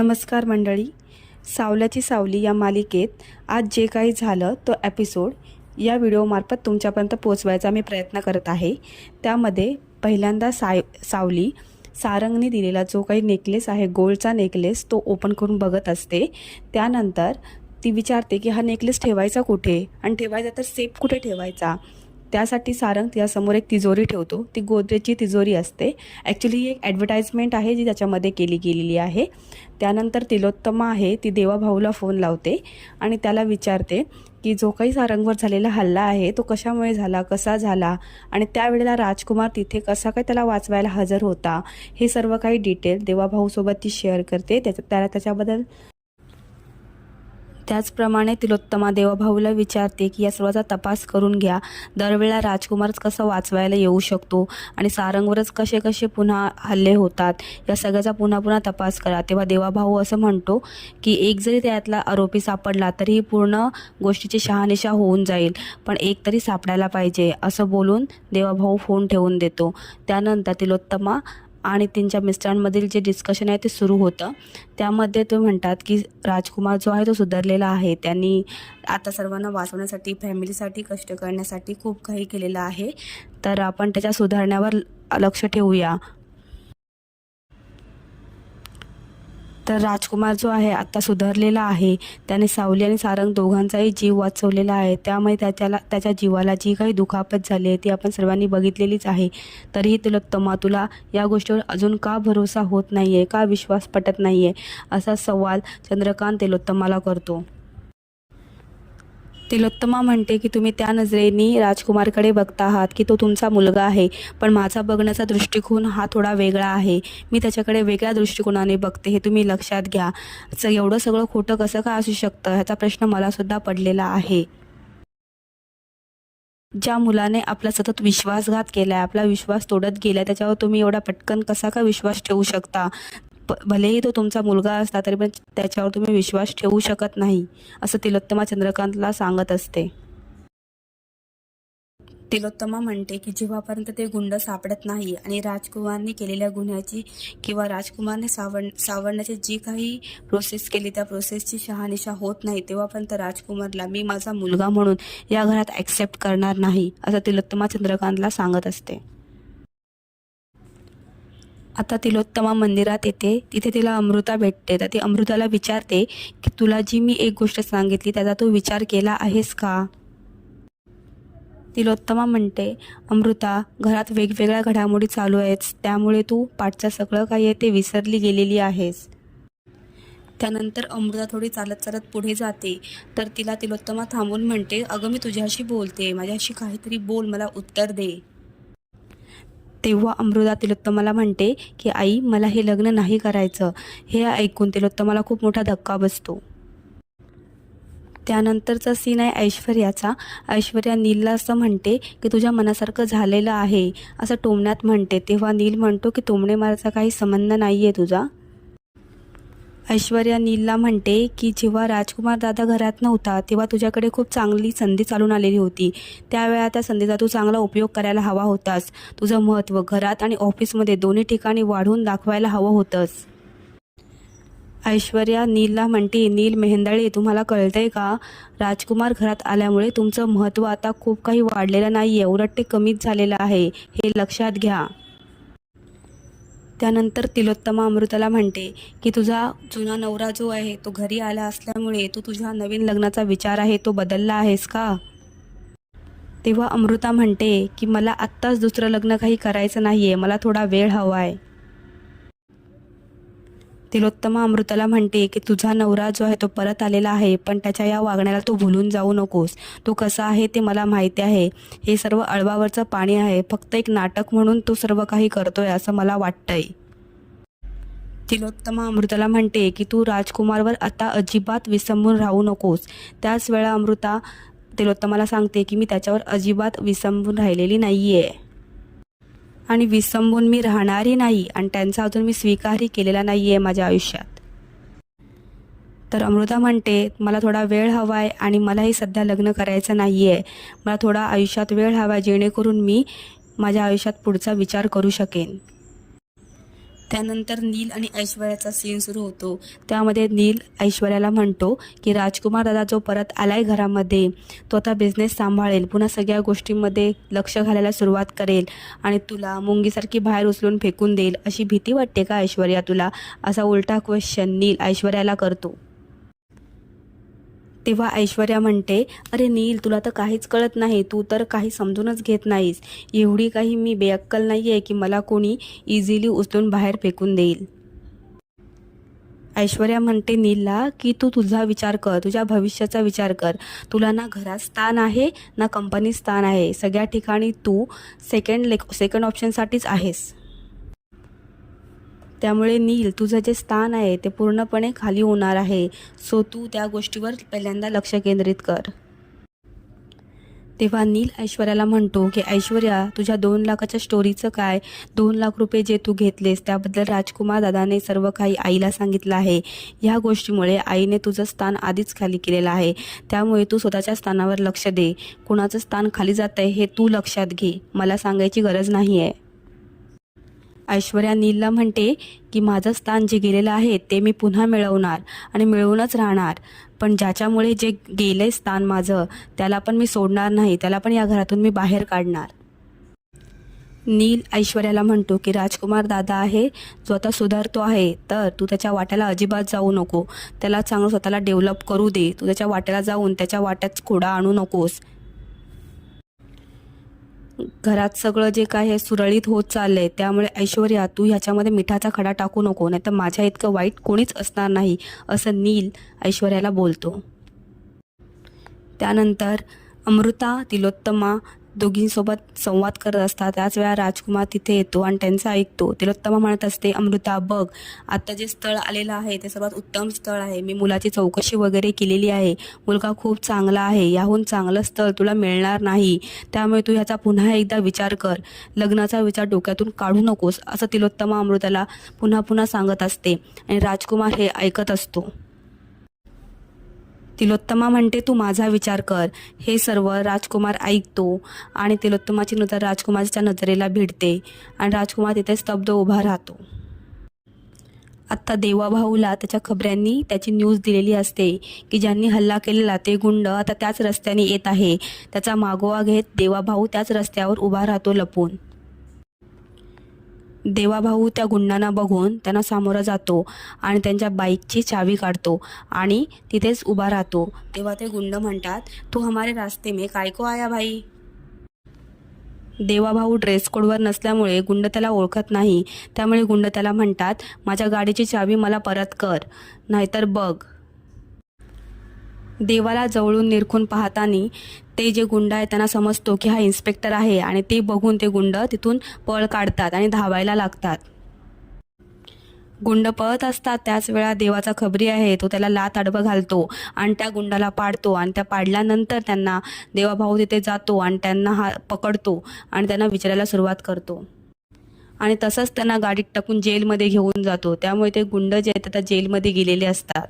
नमस्कार मंडळी. सावल्याची सावली या मालिकेत आज जे काही झालं तो एपिसोड या व्हिडिओमार्फत तुमच्यापर्यंत पोचवायचा मी प्रयत्न करत आहे. त्यामध्ये पहिल्यांदा साय सावली सारंगने दिलेला जो काही नेकलेस आहे गोल्डचा नेकलेस तो ओपन करून बघत असते. त्यानंतर ती विचारते की हा नेकलेस ठेवायचा कुठे? आणि ठेवायचा तर सेफ कुठे ठेवायचा? त्यासाठी सारंग यासमोर एक तिजोरी ठेवतो. ती गोदरेजची तिजोरी असते. ॲक्च्युली ही एक ॲडव्हर्टाईजमेंट आहे जी त्याच्यामध्ये केली गेलेली आहे. त्यानंतर तिलोत्तमा आहे. ती देवाभाऊला फोन लावते आणि त्याला विचारते की जो काही सारंगवर झालेला हल्ला आहे तो कशामुळे झाला कसा झाला आणि त्यावेळेला राजकुमार तिथे कसा काय त्याला वाचवायला हजर होता हे सर्व काही डिटेल देवाभाऊसोबत ती शेअर करते. त्याच्या त्याला त्याच्याबद्दल त्याचप्रमाणे तिलोत्तमा देवाभाऊला विचारते की या सर्वाचा तपास करून घ्या. दरवेळा राजकुमारच कसं वाचवायला येऊ शकतो आणि सारंगवरच कसे कसे पुन्हा हल्ले होतात या सगळ्याचा पुन्हा पुन्हा तपास करा. तेव्हा देवाभाऊ असं म्हणतो की एक जरी त्यातला आरोपी सापडला तरीही पूर्ण गोष्टीची शहानिशा होऊन जाईल पण एक तरी सापडायला पाहिजे असं बोलून देवाभाऊ फोन ठेवून देतो. त्यानंतर तिलोत्तमा आणि त्यांच्या मिस्टरांमधील जे डिस्कशन आहे ते सुरू होतं. त्यामध्ये ते म्हणतात की राजकुमार जो आहे तो सुधारलेला आहे. त्यांनी आता सर्वांना वाचवण्यासाठी फॅमिलीसाठी कष्ट करण्यासाठी खूप काही केलेलं आहे. तर आपण त्याच्या सुधारण्यावर लक्ष ठेवूया. तर राजकुमार जो आहे आत्ता सुधारलेला आहे. त्याने सावली आणि सारंग दोघांचाही जीव वाचवलेला आहे. त्यामुळे त्याच्याला त्याच्या जीवाला जी काही दुखापत झाली आहे ती आपण सर्वांनी बघितलेलीच आहे. तरीही तिलोत्तमा तुला या गोष्टीवर अजून का भरोसा होत नाही आहे का विश्वास पटत नाही आहे असा सवाल चंद्रकांत तेलोत्तमाला करतो. तिलोत्तमा म्हणते की तुम्ही त्या नजरेने राजकुमारकडे बघता आहात की तो तुमचा मुलगा आहे पण माझा बघण्याचा दृष्टिकोन हा थोडा वेगळा आहे. मी त्याच्याकडे वेगळ्या दृष्टिकोनाने बघते हे तुम्ही लक्षात घ्या. एवढं सगळं खोटं कसं का असू शकतं? ह्याचा प्रश्न मलासुद्धा पडलेला आहे. ज्या मुलाने आपला सतत विश्वासघात केला आहे आपला विश्वास तोडत गेला त्याच्यावर तुम्ही एवढा पटकन कसा का विश्वास ठेवू शकता? भलेही तो तुमचा मुलगा असला तरी पण त्याच्यावर तुम्ही विश्वास ठेवू शकत नाही असं तिलोत्तमा चंद्रकांतला सांगत असते. तिलोत्तमा म्हणते की जेव्हापर्यंत ते गुंड सापडत नाही आणि राजकुमारने केलेल्या गुन्ह्याची किंवा राजकुमारने सावड सावरण्याची जी काही प्रोसेस केली त्या प्रोसेसची शहानिशा होत नाही तेव्हापर्यंत राजकुमारला मी माझा मुलगा म्हणून या घरात ॲक्सेप्ट करणार नाही असं तिलोत्तमा चंद्रकांतला सांगत असते. आता तिलोत्तमा मंदिरात येते. तिथे तिला अमृता भेटते. तर ती अमृताला विचारते की तुला जी मी एक गोष्ट सांगितली त्याचा तू विचार केला आहेस का? तिलोत्तमा म्हणते अमृता घरात वेगवेगळ्या घडामोडी चालू आहेत. त्यामुळे तू पाठचं सगळं काही आहे ते विसरली गेलेली आहेस. त्यानंतर अमृता थोडी चालत चालत पुढे जाते. तर तिला तिलोत्तमा थांबून म्हणते अगं मी तुझ्याशी बोलते. माझ्याशी काहीतरी बोल मला उत्तर दे. तेव्हा अमृता तिलोत्तमाला म्हणते की आई मला हे लग्न नाही करायचं. हे ऐकून तिलोत्तमाला खूप मोठा धक्का बसतो. त्यानंतरचा सीन आहे ऐश्वर्याचा. ऐश्वर्या नीलला असं म्हणते की तुझ्या मनासारखं झालेलं आहे. असं टोमण्यात म्हणते. तेव्हा नील म्हणतो की टोमणे मारायचा काही संबंध नाही आहे तुझा. ऐश्वर्या नीलला म्हणते की जेव्हा राजकुमार दादा घरात नव्हता तेव्हा तुझ्याकडे खूप चांगली संधी चालून आलेली होती. त्यावेळा त्या संधीचा तू चांगला उपयोग करायला हवा होतास. तुझं महत्त्व घरात आणि ऑफिसमध्ये दोन्ही ठिकाणी वाढवून दाखवायला हवं होतंस. ऐश्वर्या नीलला म्हणते नील मेहंदळे तुम्हाला कळतंय का? राजकुमार घरात आल्यामुळे तुमचं महत्त्व आता खूप काही वाढलेलं नाही आहे उलट ते कमीच झालेलं आहे. हे लक्षात घ्या. त्यानंतर तिलोत्तमा अमृताला म्हणते की तुझा जुना नवरा जो आहे तो घरी आला असल्यामुळे तू तुझ्या नवीन लग्नाचा विचार आहे तो बदलला आहेस का? तेव्हा अमृता म्हणते की मला आत्ताच दुसरं लग्न काही करायचं नाही आहे मला थोडा वेळ हवा आहे तिलोत्तमा अमृताला म्हणते की तुझा नवरा जो आहे तो परत आलेला आहे पण त्याच्या या वागण्याला तू भुलून जाऊ नकोस. तो कसा आहे ते मला माहिती आहे. हे सर्व अळवावरचं पाणी आहे. फक्त एक नाटक म्हणून तो सर्व काही करतोय असं मला वाटतंय. तिलोत्तमा अमृताला म्हणते की तू राजकुमारवर आता अजिबात विसंबून राहू नकोस. त्याच वेळा अमृता तिलोत्तमाला सांगते की मी त्याच्यावर अजिबात विसंबून राहिलेली नाही आहे आणि विसंबून मी राहणारही नाही आणि त्यांचा अजून मी स्वीकारही केलेला नाही आहे माझ्या आयुष्यात. तर अमृता म्हणते मला थोडा वेळ हवा आहे आणि मलाही सध्या लग्न करायचं नाही आहे मला थोडा आयुष्यात वेळ हवा आहे जेणेकरून मी माझ्या आयुष्यात पुढचा विचार करू शकेन. त्यानंतर नील आणि ऐश्वर्याचा सीन सुरू होतो. त्यामध्ये नील ऐश्वर्याला म्हणतो की राजकुमार दादा जो परत आलाय घरामध्ये तो आता बिझनेस सांभाळेल. पुन्हा सगळ्या गोष्टींमध्ये लक्ष घालायला सुरुवात करेल आणि तुला मुंगीसारखी बाहेर उचलून फेकून देईल अशी भीती वाटते का ऐश्वर्या तुला? असा उलटा क्वेश्चन नील ऐश्वर्याला करतो. तेव्हा ऐश्वर्या म्हणते अरे नील तुला तर काहीच कळत नाही. तू तर काही समजूनच घेत नाहीस. एवढी काही मी बेअक्कल नाही आहे की मला कोणी इझिली उचलून बाहेर फेकून देईल. ऐश्वर्या म्हणते नीलला की तू तुझा विचार कर. तुझ्या भविष्याचा विचार कर. तुला ना घरात स्थान आहे ना कंपनीत स्थान आहे. सगळ्या ठिकाणी तू सेकंड लेक सेकंड ऑप्शनसाठीच आहेस. त्यामुळे नील तुझं जे स्थान आहे ते पूर्णपणे खाली होणार आहे. सो तू त्या गोष्टीवर पहिल्यांदा लक्ष केंद्रित कर. तेव्हा नील ऐश्वर्याला म्हणतो की ऐश्वर्या तुझ्या दोन लाखाच्या स्टोरीचं काय? दोन लाख रुपये जे तू घेतलेस त्याबद्दल राजकुमार दादाने सर्व काही आईला सांगितलं आहे. ह्या गोष्टीमुळे आईने तुझं स्थान आधीच खाली केलेलं आहे. त्यामुळे तू स्वतःच्या स्थानावर लक्ष दे. कुणाचं स्थान खाली जात आहे हे तू लक्षात घे. मला सांगायची गरज नाही आहे ऐश्वर्या नीलला म्हणते की माझं स्थान जे गेलेलं आहे ते मी पुन्हा मिळवणार आणि मिळवूनच राहणार. पण ज्याच्यामुळे जे गेले स्थान माझं त्याला पण मी सोडणार नाही. त्याला पण या घरातून मी बाहेर काढणार. नील ऐश्वर्याला म्हणतो की राजकुमार दादा आहे. जो आता सुधारतो आहे तर तू त्याच्या वाट्याला अजिबात जाऊ नको. त्याला चांगलं स्वतःला डेव्हलप करू दे. तू त्याच्या वाट्याला जाऊन त्याच्या वाट्यात खोडा आणू नकोस. घरात सगळं जे काय आहे सुरळीत होत चाललंय त्यामुळे ऐश्वर्या तू ह्याच्यामध्ये मिठाचा खडा टाकू नको नाही तर माझ्या इतकं वाईट कोणीच असणार नाही असं नील ऐश्वर्याला बोलतो. त्यानंतर अमृता तिलोत्तमा दोघींसोबत संवाद करत असतात. त्याच वेळा राजकुमार तिथे येतो आणि त्यांचं ऐकतो. तिलोत्तमा म्हणत असते अमृता बघ आता जे स्थळ आलेलं आहे ते सर्वात उत्तम स्थळ आहे. मी मुलाची चौकशी वगैरे केलेली आहे. मुलगा खूप चांगला आहे. याहून चांगलं स्थळ तुला मिळणार नाही. त्यामुळे तू ह्याचा पुन्हा एकदा विचार कर. लग्नाचा विचार डोक्यातून काढू नकोस असं तिलोत्तमा अमृताला पुन्हा पुन्हा सांगत असते आणि राजकुमार हे ऐकत असतो. तिलोत्तमा म्हणते तू माझा विचार कर. हे सर्व राजकुमार ऐकतो आणि तिलोत्तमाची नजर राजकुमारच्या नजरेला भिडते आणि राजकुमार तिथे स्तब्ध उभा राहतो. आत्ता देवाभाऊला त्याच्या खबऱ्यांनी त्याची न्यूज दिलेली असते की ज्यांनी हल्ला केलेला ते गुंड आता त्याच रस्त्याने येत आहे. त्याचा मागोवा घेत देवाभाऊ त्याच रस्त्यावर उभा राहतो लपून. देवाभाऊ त्या गुंडांना बघून त्यांना सामोरा जातो आणि त्यांच्या बाईकची चावी काढतो आणि तिथेच उभा राहतो. तेव्हा ते गुंड म्हणतात तू हमारे रास्ते में काय को आया भाई? देवाभाऊ ड्रेस कोडवर नसल्यामुळे गुंड त्याला ओळखत नाही. त्यामुळे गुंड त्याला म्हणतात माझ्या गाडीची चावी मला परत कर नाहीतर बघ. देवाला जवळून निरखून पाहताना ते जे गुंड आहे त्यांना समजतो की हा इन्स्पेक्टर आहे आणि ते बघून ते गुंड तिथून पळ काढतात आणि धावायला लागतात. गुंड पळत असतात त्याच वेळा देवाचा खबरी आहे तो त्याला लात आडवं घालतो आणि त्या गुंडाला पाडतो आणि त्या पाडल्यानंतर त्यांना देवाभाऊ तिथे जातो आणि त्यांना हा पकडतो आणि त्यांना विचारायला सुरुवात करतो. आणि तसंच त्यांना गाडीत टाकून जेलमध्ये घेऊन जातो. त्यामुळे ते गुंड जे आहेत आता जेलमध्ये गेलेले असतात.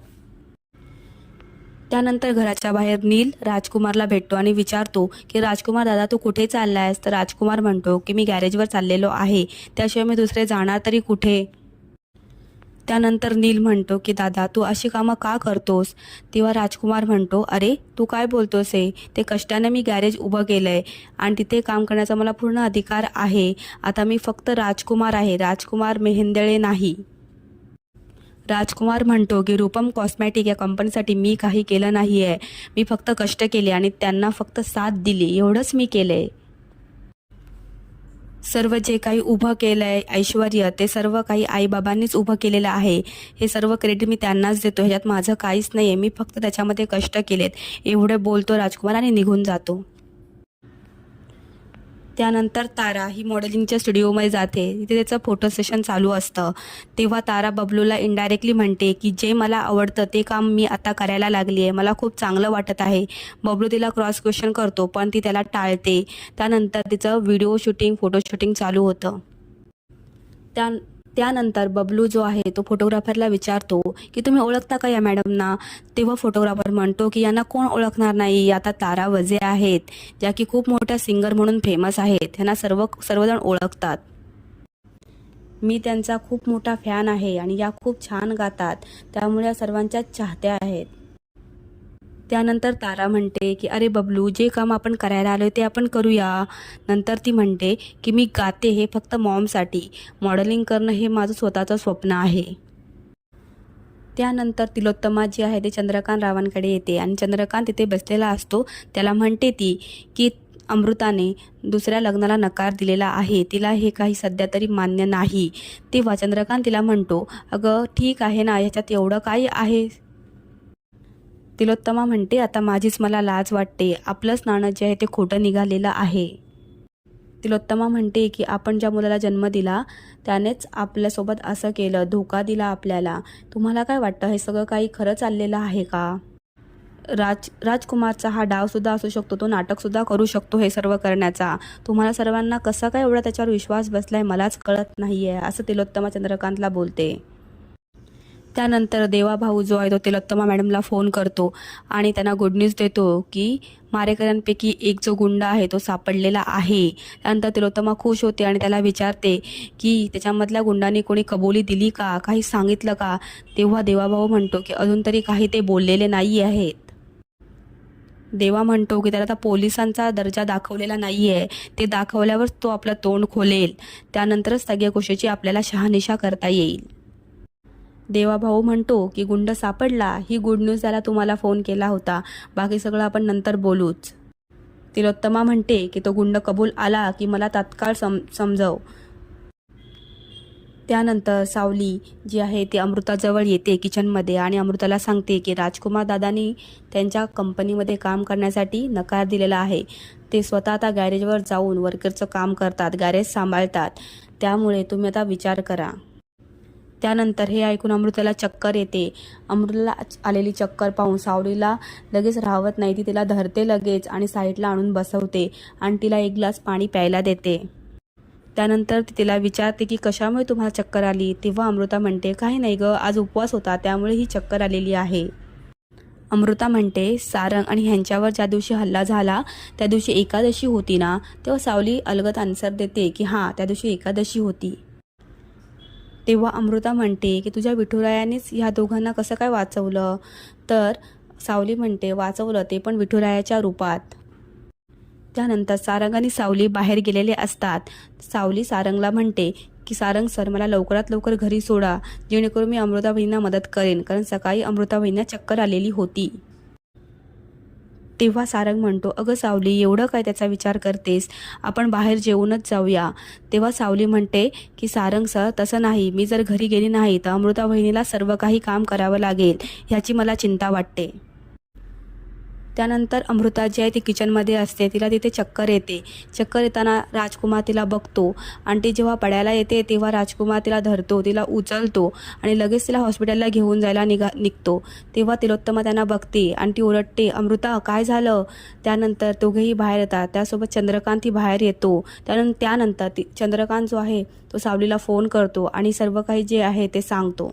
त्यानंतर घराच्या बाहेर नील राजकुमारला भेटतो आणि विचारतो की राजकुमार दादा तू कुठे चालला आहेस? तर राजकुमार म्हणतो की मी गॅरेजवर चाललेलो आहे. त्याशिवाय मी दुसरे जाणार तरी कुठे? त्यानंतर नील म्हणतो की दादा तू अशी कामं का करतोस? तेव्हा राजकुमार म्हणतो अरे तू काय बोलतोस हे? ते कष्टाने मी गॅरेज उभं केलं आहे आणि तिथे काम करण्याचा मला पूर्ण अधिकार आहे. आता मी फक्त राजकुमार आहे. राजकुमार मेहेंदळे नाही. राजकुमार म्हणतो की रूपम कॉस्मॅटिक या कंपनीसाठी मी काही केलं नाही आहे मी फक्त कष्ट केले आणि त्यांना फक्त साथ दिली. एवढंच मी केलं आहे सर्व जे काही उभं केलं आहे ऐश्वर ते सर्व काही आईबाबांनीच उभं केलेलं आहे. हे सर्व क्रेडिट मी त्यांनाच देतो. ह्याच्यात माझं काहीच नाही आहे मी फक्त त्याच्यामध्ये कष्ट केलेत. एवढे बोलतो राजकुमार आणि निघून जातो. त्यानंतर तारा ही मॉडेलिंगच्या स्टुडिओमध्ये जाते. तिथे त्याचं फोटो सेशन चालू असतं. तेव्हा तारा बबलूला इनडायरेक्टली म्हणते की जे मला आवडतं ते काम मी आता करायला लागली आहे मला खूप चांगलं वाटत आहे. बबलू तिला क्रॉस क्वेश्चन करतो पण ती त्याला टाळते. त्यानंतर तिचं व्हिडिओ शूटिंग फोटो शूटिंग चालू होतं. त्या त्यानंतर बबलू जो आहे तो फोटोग्राफरला विचारतो की तुम्ही ओळखता का या मॅडमना? तेव्हा फोटोग्राफर म्हणतो की यांना कोण ओळखणार नाही? आता तारा वजे आहेत ज्या की खूप मोठ्या सिंगर म्हणून फेमस आहेत. ह्यांना सर्व सर्वजण ओळखतात. मी त्यांचा खूप मोठा फॅन आहे आणि या खूप छान गातात. त्यामुळे या सर्वांच्या चाहत्या आहेत. त्यानंतर तारा म्हणते की अरे बबलू जे काम आपण करायला आलो ते आपण करूया. नंतर ती म्हणते की मी गाते हे फक्त मॉमसाठी. मॉडेलिंग करणं हे माझं स्वतःचं स्वप्न आहे. त्यानंतर तिलोत्तमा जी आहे ते चंद्रकांत रावांकडे येते आणि चंद्रकांत तिथे बसलेला असतो. त्याला म्हणते ती की अमृताने दुसऱ्या लग्नाला नकार दिलेला आहे. तिला हे काही सध्या तरी मान्य नाही. तेव्हा चंद्रकांत तिला म्हणतो अगं ठीक आहे ना ह्याच्यात एवढं काय आहे तिलोत्तमा म्हणते आता माझीच मला लाज वाटते. आपलंच नाणं जे आहे ते खोटं निघालेलं आहे. तिलोत्तमा म्हणते की आपण ज्या मुलाला जन्म दिला त्यानेच आपल्यासोबत असं केलं धोका दिला आपल्याला. तुम्हाला काय वाटतं हे सगळं काही खरं चाललेलं आहे का? राज राजकुमारचा हा डावसुद्धा असू शकतो तो नाटकसुद्धा करू शकतो हे सर्व करण्याचा. तुम्हाला सर्वांना कसा काय एवढा त्याच्यावर विश्वास बसला आहे मलाच कळत नाही आहे असं तिलोत्तमा चंद्रकांतला बोलते. त्यानंतर देवा भाऊ जो आहे तो तिलोत्तमा मॅडमला फोन करतो आणि त्यांना गुड न्यूज देतो की मारेकऱ्यांपैकी एक जो गुंड आहे तो सापडलेला आहे. त्यानंतर तिलोत्तमा खुश होते आणि त्याला विचारते की त्याच्यामधल्या गुंडांनी कोणी कबुली दिली का? काही सांगितलं का? तेव्हा देवाभाऊ म्हणतो की अजून तरी काही ते बोललेले नाही आहेत. देवा म्हणतो की त्याला आता पोलिसांचा दर्जा दाखवलेला नाही आहे. ते दाखवल्यावर तो आपलं तोंड खोलेल. त्यानंतरच सगळ्या गोष्टीची आपल्याला शहानिशा करता येईल. देवाभाऊ म्हणतो की गुंड सापडला ही गुड न्यूज त्याला तुम्हाला फोन केला होता. बाकी सगळं आपण नंतर बोलूच. तिलोत्तमा म्हणते की तो गुंड कबूल आला की मला तात्काळ सम समजव. त्यानंतर सावली जी आहे ती अमृताजवळ येते किचनमध्ये आणि अमृताला सांगते की राजकुमार दादानी त्यांच्या कंपनीमध्ये काम करण्यासाठी नकार दिलेला आहे. ते स्वतः आता गॅरेजवर जाऊन वर्करचं काम करतात गॅरेज सांभाळतात. त्यामुळे तुम्ही आता विचार करा. त्यानंतर हे ऐकून अमृताला चक्कर येते. अमृताला आलेली चक्कर पाहून सावलीला लगेच राहवत नाही. ती तिला धरते लगेच आणि साईडला आणून बसवते. आणि तिला एक ग्लास पाणी प्यायला देते. त्यानंतर ती तिला विचारते की कशामुळे तुम्हाला चक्कर आली? तेव्हा अमृता म्हणते काही नाही ग आज उपवास होता त्यामुळे ही चक्कर आलेली आहे. अमृता म्हणते सारंग आणि ह्यांच्यावर ज्या दिवशी हल्ला झाला त्या दिवशी एकादशी होती ना तेव्हा सावली अलगत आन्सर देते की हां त्या दिवशी एकादशी होती. तेव्हा अमृता म्हणते की तुझ्या विठुरायानेच ह्या दोघांना कसं काय वाचवलं? तर सावली म्हणते वाचवलं ते पण विठुरायाच्या रूपात. त्यानंतर सारंग आणि सावली बाहेर गेलेले असतात. सावली सारंगला म्हणते की सारंग सर मला लवकरात लवकर घरी सोडा. जेणेकरून मी अमृता बहिणींना मदत करेन. कारण सकाळी अमृता बहिणींना चक्कर आलेली होती. तेव्हा सारंग म्हणतो अगं सावली एवढं काय त्याचा विचार करतेस? आपण बाहेर जेवूनच जाऊया. तेव्हा सावली म्हणते की सारंग सर तसं नाही. मी जर घरी गेली नाही तर अमृता बहिणीला सर्व काही काम करावं लागेल ह्याची मला चिंता वाटते. त्यानंतर अमृता जी आहे ती किचनमध्ये असते. तिला तिथे चक्कर येते. चक्कर येताना राजकुमार तिला बघतो. आणि ती जेव्हा पडायला येते तेव्हा राजकुमार तिला धरतो. तिला उचलतो आणि लगेच तिला हॉस्पिटलला घेऊन जायला निघा निघतो. तेव्हा तिलोत्तमा त्यांना बघते. आणि ती ओरडते अमृता काय झालं? त्यानंतर दोघेही बाहेर येतात. त्यासोबत चंद्रकांत ही बाहेर येतो. त्यानंतर त्यानंतर ती चंद्रकांत जो आहे तो सावलीला फोन करतो आणि सर्व काही जे आहे ते सांगतो.